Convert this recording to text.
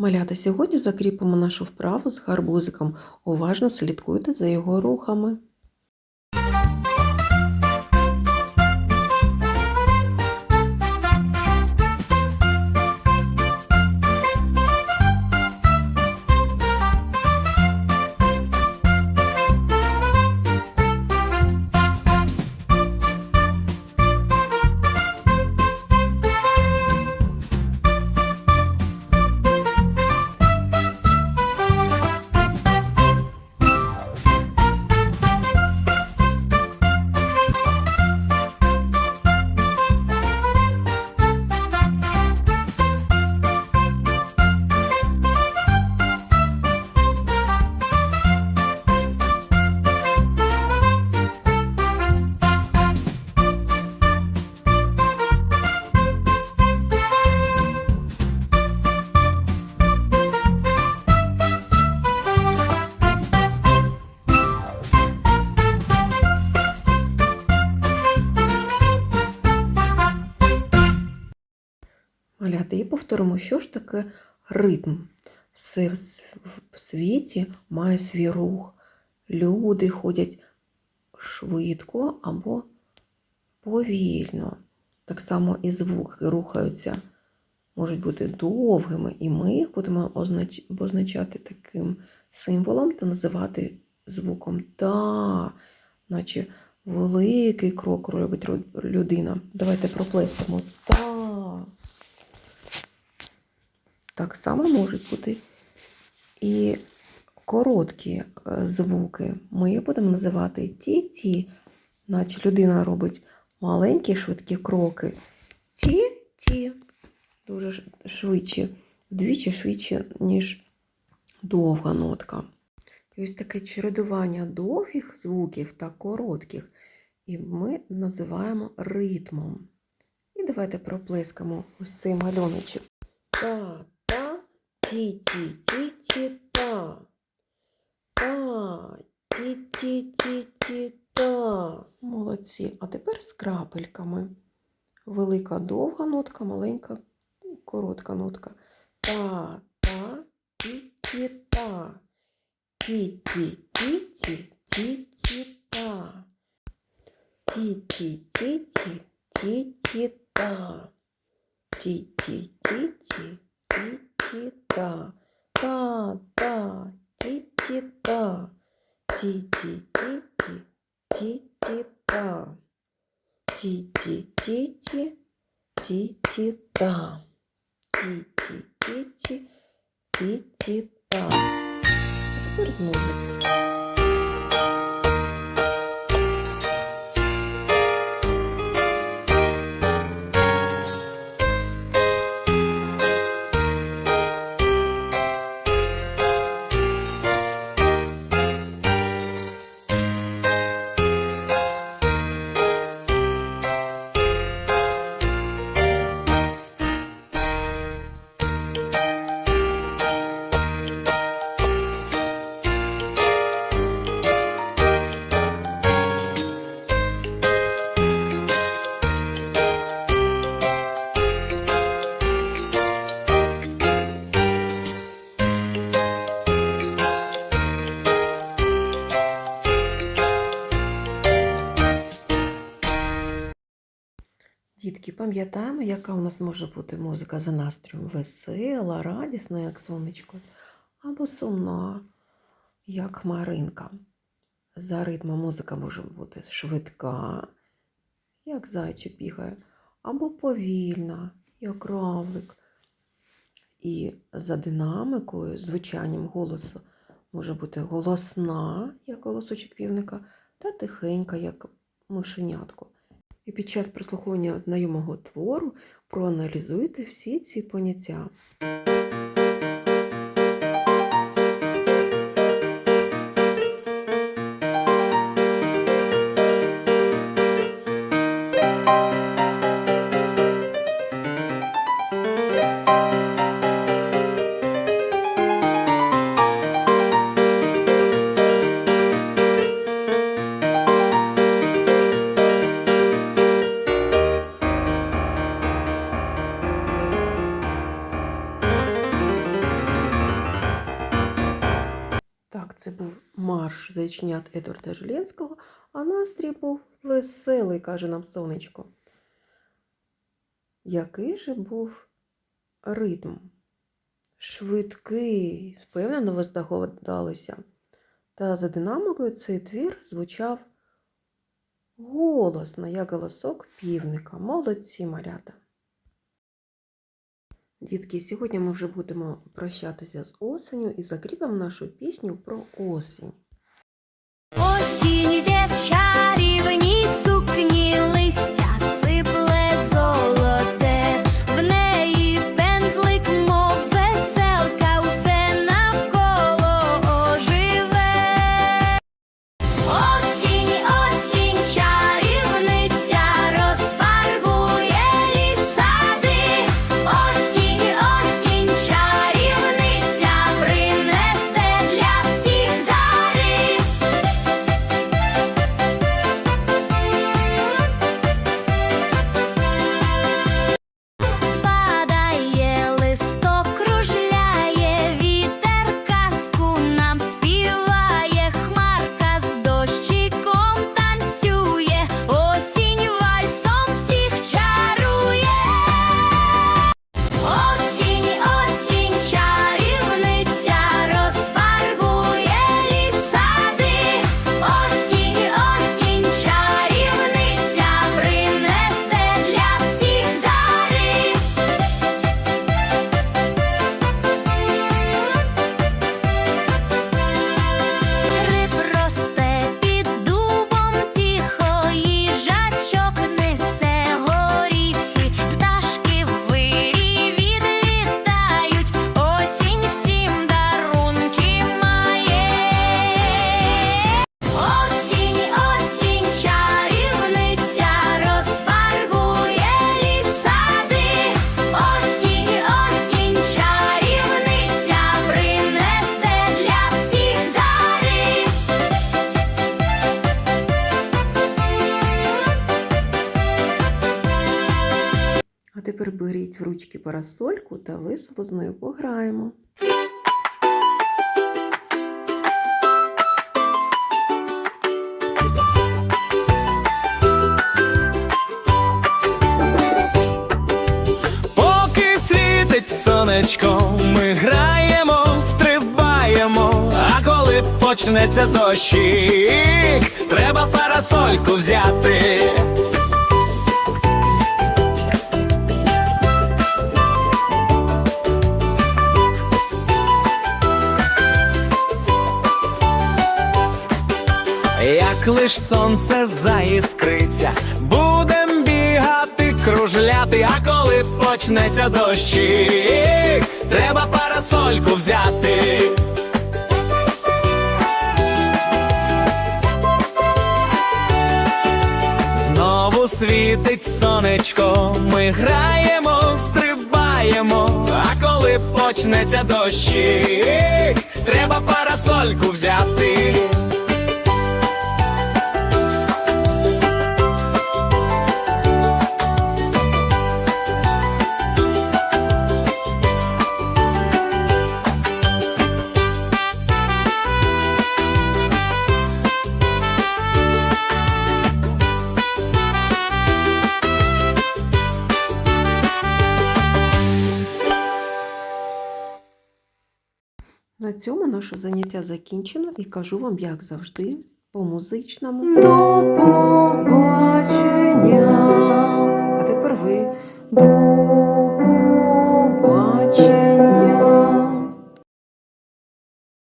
Малята, сьогодні закріпимо нашу вправу з гарбузиком. Уважно слідкуйте за його рухами. Малята, і повторимо, що ж таке ритм. Все в світі має свій рух. Люди ходять швидко або повільно. Так само і звуки рухаються, можуть бути довгими, і ми їх будемо означ- обозначати таким символом та називати звуком та, наче великий крок робить людина. Давайте проплескаємо та. Так само можуть бути і короткі е, звуки. Ми їх будемо називати ті-ті, наче людина робить маленькі швидкі кроки. Ті-ті. Дуже ш- швидше, вдвічі швидше, ніж довга нотка. І ось таке чередування довгих звуків та коротких. І ми називаємо ритмом. І давайте проплескаємо ось цей малюночок. Та, та, ті, ті, ті, ті, та. Та, ті, ті, ті, ті, та. Молодці. А тепер з крапельками. Велика довга нотка, маленька коротка нотка. Та, та, ті, ті, та. Ті, ті-ті-та. Та-та, ті-ті-та. Ті-ті-ті-ті, ті-ті-та. Ті-ті-ті-ті, ті-ті-та. Ті-ті-ті-ті, ті-ті-та. Тепер з музики. Дітки, пам'ятаємо, яка у нас може бути музика за настроєм? Весела, радісна, як сонечко, або сумна, як хмаринка. За ритмом музика може бути швидка, як зайчик бігає, або повільна, як равлик. І за динамикою, звучанням голосу може бути голосна, як голосочок півника, та тихенька, як мишенятко. І під час прослуховування знайомого твору проаналізуйте всі ці поняття. Зайченят Едварда Жиленського, а настрій був веселий, каже нам сонечко. Який же був ритм? Швидкий, впевнено, ви здогадалися. Та за динамикою цей твір звучав голосно, як голосок півника. Молодці малята. Дітки, сьогодні ми вже будемо прощатися з осеню і закріпимо нашу пісню про. Осінь беріть в ручки парасольку та весело з нею пограємо. Поки світить сонечко, ми граємо, стрибаємо. А коли почнеться дощик, треба парасольку взяти. Як лиш сонце заіскриться, будем бігати, кружляти, а коли почнеться дощик, треба парасольку взяти. Знову світить сонечко, ми граємо, стрибаємо, а коли почнеться дощик, треба парасольку взяти. На цьому наше заняття закінчено і кажу вам, як завжди, по музичному. До побачення! А тепер ви.